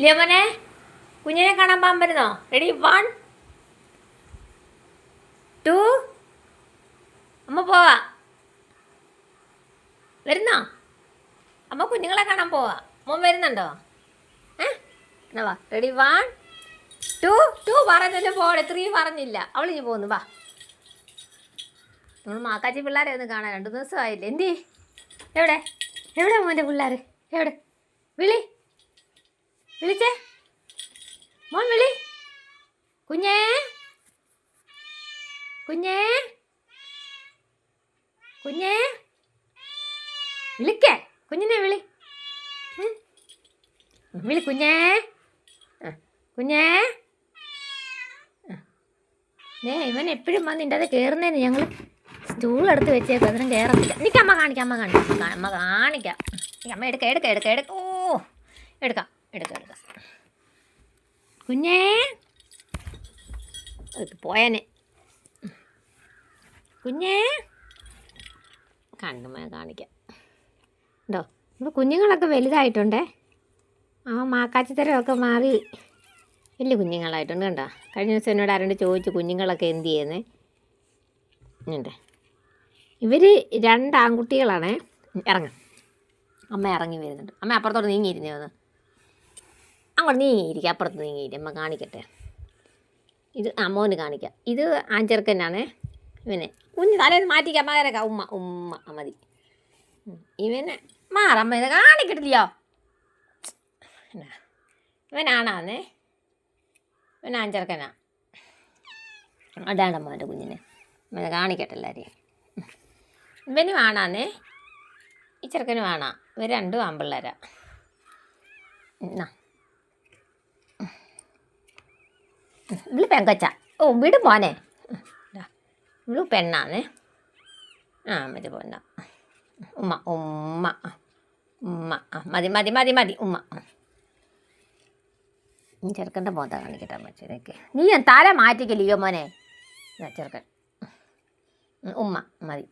ലിയമനെ കുഞ്ഞിനെ കാണാൻ പോകാൻ റെഡി വൺ ടു അമ്മ പോവാ. വരുന്നോ? അമ്മ കുഞ്ഞുങ്ങളെ കാണാൻ പോവാ. മോൻ വരുന്നുണ്ടോ? ഏ? റെഡി വൺ ടു ടു പറഞ്ഞല്ലോ പോടെ ത്രീ പറഞ്ഞില്ല. അവൾ ഇനി പോകുന്നു വാ. നമ്മൾ മാക്കാച്ചി പിള്ളേരെ ഒന്ന് കാണാൻ. രണ്ട് ദിവസമായില്ലേ. എന്തി എവിടെ? എവിടെ മോന്റെ പിള്ളേർ എവിടെ? വിളി. വിളിച്ചേ. മോൻ വിളി. കുഞ്ഞേ. കുഞ്ഞേ. കുഞ്ഞേ. വിളിക്കേ. കുഞ്ഞിനെ വിളി. വിളി കുഞ്ഞേ. കുഞ്ഞേ. ഏ ഇവൻ എപ്പോഴും വന്ന് നിന്റെ അത് കയറുന്നതിന് ഞങ്ങൾ സ്റ്റൂൾ എടുത്ത് വെച്ചേക്കും അതിനും കയറത്തില്ല നിൽക്കാം അമ്മ കാണിക്കാം അമ്മ കാണിക്കാം. അമ്മ കാണിക്കാം. അമ്മ എടുക്കാം എടുക്കാം എടുക്കാം എടുക്കാം. ഓ എടുക്കാം. എടുക്കാം എടുക്കാം കുഞ്ഞേ. പോയനെ. കുഞ്ഞേ. കണ്ണുമേ കാണിക്കാം. ഉണ്ടോ ഇപ്പോൾ കുഞ്ഞുങ്ങളൊക്കെ വലുതായിട്ടുണ്ടേ. ആ മാക്കാച്ചിത്തരമൊക്കെ മാറി. വലിയ കുഞ്ഞുങ്ങളായിട്ടുണ്ട് കണ്ടോ? കഴിഞ്ഞ ദിവസം എന്നോട് ആരോട് ചോദിച്ചു കുഞ്ഞുങ്ങളൊക്കെ എന്ത് ചെയ്യുന്നേ? ഉണ്ട് ഇവർ രണ്ട് ആൺകുട്ടികളാണേ. ഇറങ്ങാം. അമ്മ ഇറങ്ങി വരുന്നുണ്ട്. അമ്മ അപ്പുറത്തോട്ട് നീങ്ങിയിരുന്നേ ഒന്ന്? അങ്ങോട്ട് നീങ്ങിയിരിക്കുക അപ്പുറത്ത് നീങ്ങിയിരിക്കുക നമ്മൾ കാണിക്കട്ടെ. ഇത് അമ്മോന് കാണിക്കാം. ഇത് ആഞ്ചർക്കന്നാണ് ഇവനെ കുഞ്ഞ് തലേന്ന് മാറ്റിക്കാം മകരക്ക ഉമ്മ ഉമ്മ മതി. ഇവനെ മാറമ്മ ഇത് കാണിക്കട്ടില്ലയോ? ഇവനാണാന്നേ. ഇവൻ ആഞ്ചർക്കനാ അതാണ് എന്റെ കുഞ്ഞിനെ. ഇവനെ കാണിക്കട്ടെ എല്ലാവരെയും ഇവനും ആണാന്നേ. ഈ ചെറുക്കനും ആണാ. ഇവർ രണ്ടും ആമ്പിള്ളേരാ എന്നാ ഇവൾ പെങ്കച്ച. ഓ വിട് പോനെ ഇവൾ പെണ്ണാന്നേ ആ മതി പോന്ന. ഉമ്മ ഉമ്മ ഉമ്മ. മതി മതി മതി മതി ഉമ്മ. നീ ചെറുക്കന്റെ മോന്ത കാണിക്കട്ടെ അമ്മച്ചേക്ക് നീ തല മാറ്റിക്ക് ലിയോ മോനെ. ചെറുക്കൻ. ഉമ്മ മതി.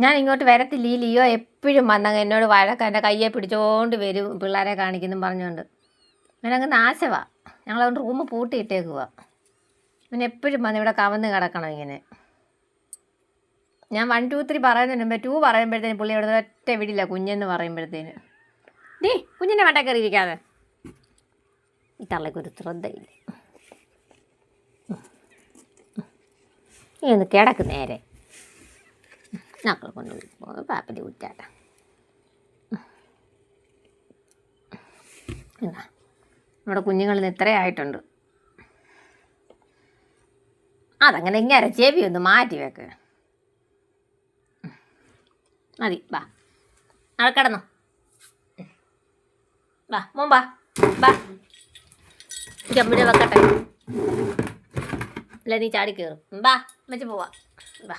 ഞാൻ ഇങ്ങോട്ട് വരത്തില്ല. ഈ ലിയോ എപ്പോഴും വന്നങ്ങ് എന്നോട് വഴക്ക് എന്റെ കയ്യെ പിടിച്ചോണ്ട് വരും പിള്ളേരെ കാണിക്കുന്നു പറഞ്ഞുകൊണ്ട് അവനങ്ങ് നാശവാ. ഞങ്ങളതുകൊണ്ട് റൂം പൂട്ടിയിട്ടേക്കുക അവൻ എപ്പോഴും വന്ന് ഇവിടെ കവന്ന് കിടക്കണം ഇങ്ങനെ. ഞാൻ വൺ ടു ത്രീ പറയുന്നതിന് മുമ്പ് ടു പറയുമ്പോഴത്തേന് പുള്ളി അവിടെ ഒറ്റ വിടില്ല കുഞ്ഞെന്ന് പറയുമ്പോഴത്തേന്. ഡേ കുഞ്ഞിന്റെ വട്ട കയറിയിരിക്കാതെ ഈ തള്ളക്കൊരു ശ്രദ്ധയില്ല. നീ ഒന്ന് കിടക്ക് നേരെ. മക്കളെ കൊണ്ട് പാപ്പന്റെ കുറ്റാട്ട എന്നാ നമ്മുടെ കുഞ്ഞുങ്ങളിൽ നിന്ന് ഇത്രയായിട്ടുണ്ട് അതങ്ങനെ ഇങ്ങനെ ചെവി ഒന്ന് മാറ്റി വെക്ക് മതി വാ നാളെ കിടന്നോ വാ മോൻ വാ വാ ജമ്മിടെ വെക്കട്ടെ അല്ല നീ ചാടി കയറും വാ വെച്ച് പോവാ വാ